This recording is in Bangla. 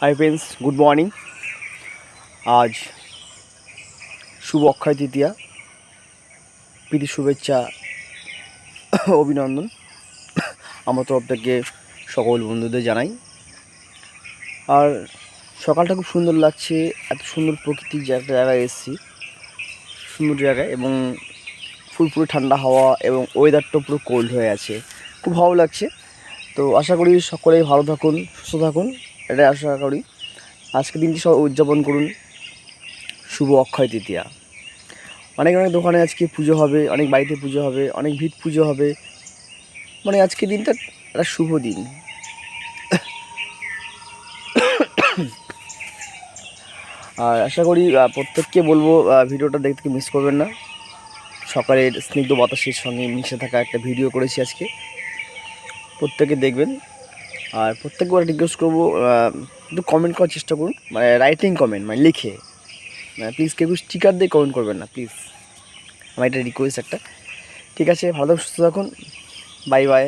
হাই ফ্রেন্ডস গুড মর্নিং আজ শুভ অক্ষয় তৃতীয়া। প্রীতি শুভেচ্ছা, অভিনন্দন। আমার তরফ থেকে সকল বন্ধুদের জানাই। আর সকালটা খুব সুন্দর লাগছে, এত সুন্দর প্রকৃতির একটা জায়গায় এসেছি। সুন্দর জায়গায় এবং ফুরফুরে ঠান্ডা হাওয়া এবং ওয়েদারটা পুরো কোল্ড হয়ে আছে। খুব ভালো লাগছে। তো আশা করি সকলেই ভালো থাকুন, সুস্থ থাকুন। এটাই আশা করি। আজকে দিনটি সব উদযাপন করুন। শুভ অক্ষয় তৃতীয়া। অনেক অনেক দোকানে আজকে পুজো হবে, অনেক বাড়িতে পুজো হবে, অনেক ভিড় পুজো হবে। মানে আজকে দিনটা একটা শুভ দিন। আর আশা করি প্রত্যেককে বলব ভিডিওটা দেখতে মিস করবেন না। সকালের স্নিগ্ধ বাতাসের সঙ্গে মিশে থাকা একটা ভিডিও করেছি আজকে। প্রত্যেকে দেখবেন। আর প্রত্যেকবার রিকোয়েস্ট করব একটু কমেন্ট করার চেষ্টা করুন মানে রাইটিং কমেন্ট মানে লিখে। মানে প্লিজ কেউ স্টিকার দিয়ে কমেন্ট করবেন না প্লিজ আমার এটা রিকোয়েস্ট একটা। ঠিক আছে, ভালো সুস্থ থাকুন। Bye bye